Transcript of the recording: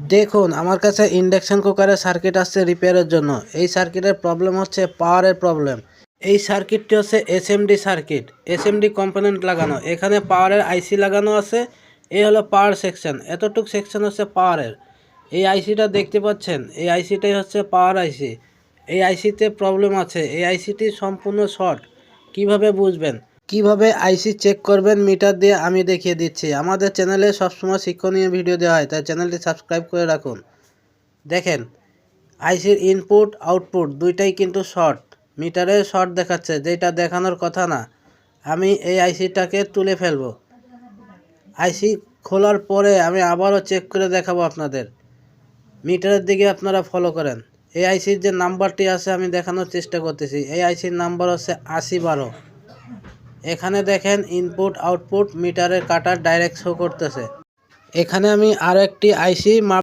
দেখুন, আমার কাছে ইন্ডাকশন কুকারের সার্কিট আসছে রিপেয়ারের জন্য। এই সার্কিটের প্রবলেম হচ্ছে পাওয়ারের প্রবলেম। এই সার্কিটটি হচ্ছে এসএমডি সার্কিট। এসএমডি কম্পোনেন্ট লাগানো। এখানে পাওয়ারের আইসি লাগানো আছে। এই হলো পাওয়ার সেকশন। এতটুক সেকশন হচ্ছে পাওয়ারের। এই আইসিটা দেখতে পাচ্ছেন? এই আইসিটাই হচ্ছে পাওয়ার আইসি এই আইসিতে প্রবলেম আছে। এই আইসিটি সম্পূর্ণ শর্ট। কীভাবে বুঝবেন? কীভাবে আইসি চেক করবেন মিটার দিয়ে আমি দেখিয়ে দিচ্ছি। আমাদের চ্যানেলে সবসময় শিক্ষণীয় ভিডিও দেওয়া হয়, তাই চ্যানেলটি সাবস্ক্রাইব করে রাখুন। দেখেন, আইসির ইনপুট আউটপুট দুইটাই কিন্তু শর্ট মিটারে শর্ট দেখাচ্ছে, যেটা দেখানোর কথা না। আমি এই আইসিটাকে তুলে ফেলব। আইসি খোলার পরে আমি আবারও চেক করে দেখাবো আপনাদের। মিটারের দিকে আপনারা ফলো করেন। এই আইসির যে নাম্বারটি আছে, আমি দেখানোর চেষ্টা করতেছি। এই আইসির নাম্বার হচ্ছে আশি বারো। এখানে দেখেন ইনপুট আউটপুট মিটারের কাটার ডাইরেক্ট শো করতেছে। এখানে আমি আরও একটি আইসি মাপ